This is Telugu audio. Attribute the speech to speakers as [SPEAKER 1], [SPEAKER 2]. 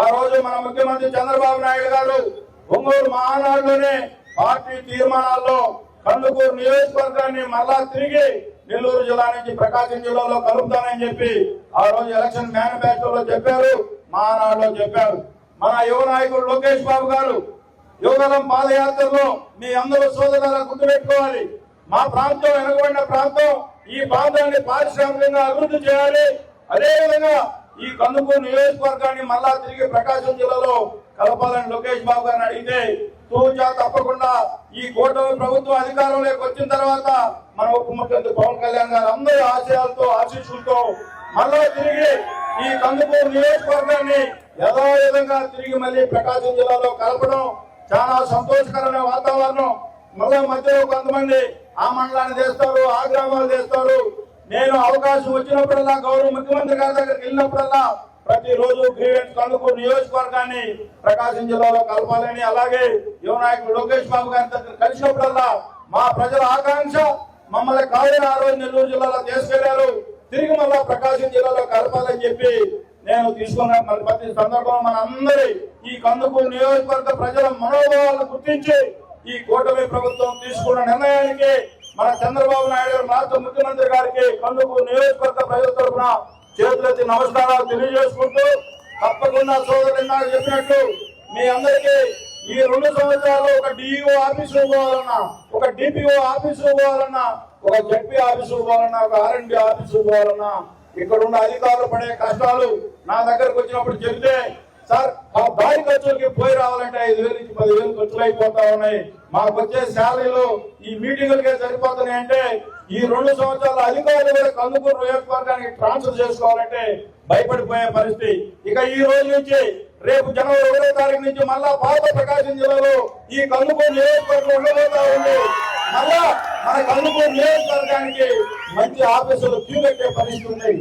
[SPEAKER 1] ఆ రోజు మన ముఖ్యమంత్రి చంద్రబాబు నాయుడు గారు ఒంగోలు మహానాడులోనే పార్టీ తీర్మానాల్లో కందుకూరు నియోజకవర్గాన్ని మరలా తిరిగి నెల్లూరు జిల్లా నుంచి ప్రకాశం జిల్లాలో కలుపుతానని చెప్పి ఆ రోజు ఎలక్షన్ మేనిఫెస్టోలో చెప్పారు మహానాడులో చెప్పారు. మన యువ నాయకుడు లోకేష్ బాబు గారు యువగలం పాదయాత్రలో మీ అందరూ సోదరుల గుర్తుపెట్టుకోవాలి. మా ప్రాంతం వెనుకబడిన ప్రాంతం ఈ ప్రాంతాన్ని పారిశ్రామికంగా అభివృద్ధి చేయాలి. అదేవిధంగా ఈ కందుకూరు నియోజకవర్గాన్ని మళ్ళా తిరిగి ప్రకాశం జిల్లాలో కలపాలని లోకేష్ బాబు గారిని అడిగితే తూచా తప్పకుండా ఈ కూటమి ప్రభుత్వం అధికారంలోకి వచ్చిన తర్వాత మన ఉప ముఖ్యమంత్రి పవన్ కళ్యాణ్ గారు అందరి ఆశయాలతో ఆశీస్సులతో మళ్ళా తిరిగి ఈ కందుకూరు నియోజకవర్గాన్ని యథావిధంగా తిరిగి మళ్ళీ ప్రకాశం జిల్లాలో కలపడం చాలా సంతోషకరమైన వాతావరణం. మళ్ళా మధ్యలో కొంతమంది ఆ మండలాన్ని చేస్తారు ఆ గ్రామాలు చేస్తారు నేను అవకాశం వచ్చినప్పుడల్లా గౌరవ ముఖ్యమంత్రి గారి దగ్గరికి వెళ్ళినప్పుడల్లా ప్రతిరోజు గ్రీవెన్స్ కందుకూరు నియోజకవర్గాన్ని ప్రకాశం జిల్లాలో కలపాలని అలాగే యువనాయకుడు లోకేష్ బాబు గారి దగ్గర కలిసినప్పుడల్లా మా ప్రజల ఆకాంక్ష మమ్మల్ని కాదని ఆ రోజు నెల్లూరు జిల్లాలో తీసుకెళ్ళారు. తిరిగి మళ్ళా ప్రకాశం జిల్లాలో కలపాలని చెప్పి నేను తీసుకున్న మరి ప్రతి సందర్భంలో మన అందరి ఈ కందుకూరు నియోజకవర్గ ప్రజల మనోభావాలను గుర్తించి ఈ కూటమి ప్రభుత్వం తీసుకున్న నిర్ణయానికి మన చంద్రబాబు నాయుడు గారు రాష్ట్ర ముఖ్యమంత్రి గారికి కందుకు నియోజకవర్గ ప్రజల తరఫున చేతులెత్తి నమస్కారాలు తెలియజేసుకుంటూ తప్పకుండా సోదరులు నాకు చెప్పినట్లు మీ అందరికీ ఈ రెండు సంవత్సరాలు ఒక డిఈఓ ఆఫీసు పోవాలన్నా ఒక డిపిఓ ఆఫీసు పోవాలన్నా ఒక జడ్పీ ఆఫీసు పోవాలన్నా ఒక ఆర్ఎండి ఆఫీసు పోవాలన్నా ఇక్కడ ఉన్న అధికారులు పడే కష్టాలు నా దగ్గరకు వచ్చినప్పుడు చెబితే సార్ ఆ దారి ఖర్చులకి పోయి రావాలంటే ఐదు వేలు నుంచి పదివేలు ఖర్చులు అయిపోతా ఉన్నాయి. మాకు వచ్చే శాలరీలు ఈ మీటింగులకే సరిపోతున్నాయి అంటే ఈ రెండు సంవత్సరాల అధికారులు కూడా కందుకూరు నియోజకవర్గానికి ట్రాన్స్ఫర్ చేసుకోవాలంటే భయపడిపోయే పరిస్థితి. ఇక ఈ రోజు నుంచి రేపు జనవరి ఒకటో తారీఖు నుంచి మళ్ళా పాత ప్రకాశం జిల్లాలో ఈ కందుకూరు నియోజకవర్గం ఉండబోతా ఉంది. మళ్ళా మన కందుకూరు నియోజకవర్గానికి మంచి ఆఫీసులు క్యూ పెట్టే పరిస్థితి ఉంది.